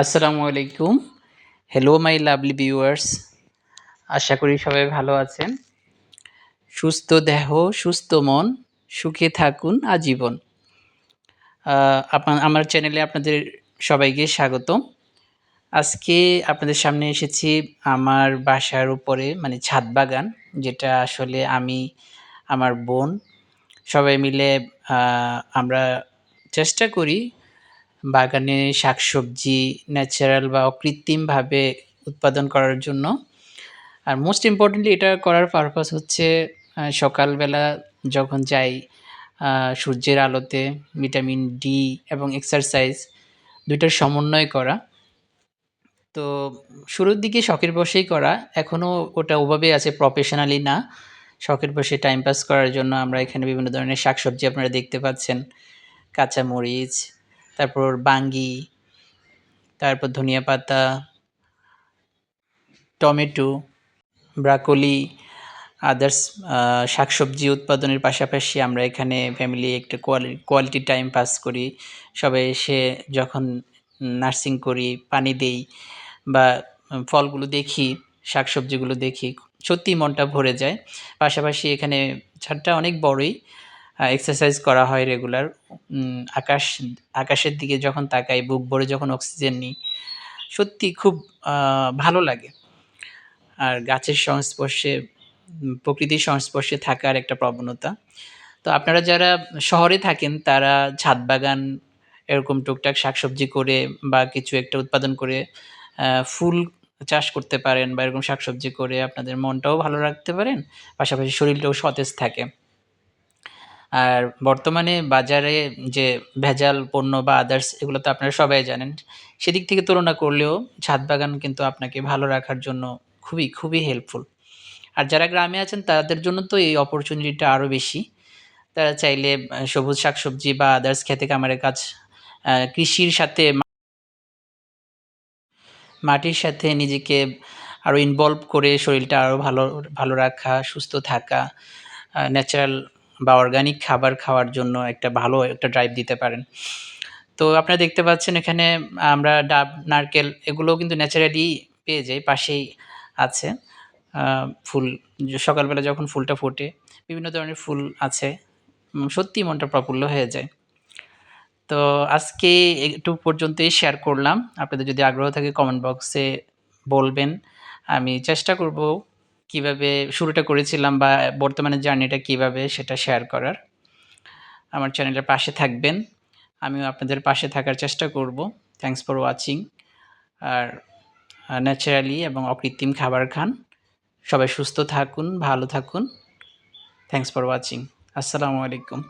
আসসালামু আলাইকুম। Hello my lovely viewers আশা করি সবাই ভালো আছেন। সুস্থ দেহ, সুস্থ মন, সুখে থাকুন, আজীবন। আপনার আমার চ্যানেলে আপনাদের সবাইকে স্বাগত আজকে আপনাদের সামনে এসেছি আমার বাসার উপরে মানে ছাদ বাগান, যেটা আসলে আমি, আমার বোন, সবাই মিলে আমরা চেষ্টা করি বাগানে শাকসবজি ন্যাচারাল বা অকৃত্রিমভাবে উৎপাদন করার জন্য। আর মোস্ট ইম্পর্টেন্টলি এটা করার পারপাস হচ্ছে সকালবেলা যখন যাই সূর্যের আলোতে ভিটামিন ডি এবং এক্সারসাইজ দুইটার সমন্বয় করা। তো শুরুর দিকে শখের বসেই করা এখনও ওটা ওভাবে আছে প্রফেশনালি না। শখের বসে টাইম পাস করার জন্য আমরা এখানে বিভিন্ন ধরনের শাকসবজি আপনারা দেখতে পাচ্ছেন। কাঁচামরিচ তারপর বাঙ্গি, তারপর ধনিয়া পাতা, টমেটো, ব্রাকলি আদার্স শাকসবজি উৎপাদনের পাশাপাশি আমরা এখানে ফ্যামিলি একটা কোয়ালি কোয়ালিটি টাইম পাস করি। সবাই এসে যখন নার্সিং করি, পানি দেই বা ফলগুলো দেখি, শাকসবজিগুলো দেখি, সত্যিই মনটা ভরে যায়। পাশাপাশি এখানে ছাদটা অনেক বড়ই। এক্সারসাইজ করা হয় রেগুলার আকাশ, আকাশের দিকে যখন তাকাই, বুক ভরে যখন অক্সিজেন নিই, সত্যি খুব ভালো লাগে। আর গাছের সংস্পর্শে প্রকৃতির সংস্পর্শে থাকার একটা প্রবণতা। তো আপনারা যারা শহরে থাকেন, তারা ছাদ বাগান, এরকম টুকটাক শাকসবজি করে বা কিছু একটা উৎপাদন করে ফুল চাষ করতে পারেন বা এরকম শাকসবজি করে, আপনাদের মনটাও ভালো রাখতে পারেন। পাশাপাশি শরীরটাও সতেজ থাকে। আর বর্তমানে বাজারে যে ভেজাল পণ্য বা আদার্স এগুলো তো আপনারা সবাই জানেন, সেদিক থেকে তুলনা করলেও ছাদ বাগান কিন্তু আপনাকে ভালো রাখার জন্য খুবই খুবই হেল্পফুল আর যারা গ্রামে আছেন, তাদের জন্য তো এই অপরচুনিটিটা আরও বেশি। তারা চাইলে সবুজ শাকসবজি বা আদার্স খেতে কামারের কাজ কৃষির সাথে মাটির সাথে নিজেকে আরও ইনভলভ করে শরীরটা আরও ভালো ভালো রাখা, সুস্থ থাকা ন্যাচারাল বা অর্গানিক খাবার খাওয়ার জন্য একটা ভালো একটা ড্রাইভ দিতে পারেন। তো আপনারা দেখতে পাচ্ছেন এখানে আমরা ডাব, নারকেল এগুলো কিন্তু ন্যাচারালি পেয়ে যাই, পাশেই আছে। ফুল, সকালবেলা যখন ফুলটা ফোটে, বিভিন্ন ধরনের ফুল আছে সত্যি মনটা প্রফুল্ল হয়ে যায়। তো আজকে একটু পর্যন্তই শেয়ার করলাম। আপনাদের যদি আগ্রহ থাকে কমেন্ট বক্সে বলবেন, আমি চেষ্টা করব কীভাবে শুরুটা করেছিলাম বা বর্তমানে জার্নিটা কীভাবে সেটা শেয়ার করার, আমার চ্যানেলের পাশে থাকবেন। আমিও আপনাদের পাশে থাকার চেষ্টা করব। থ্যাংকস ফর ওয়াচিং আর ন্যাচারালি এবং অকৃত্রিম খাবার খান। সবাই সুস্থ থাকুন, ভালো থাকুন। থ্যাংকস ফর ওয়াচিং আসসালামু আলাইকুম।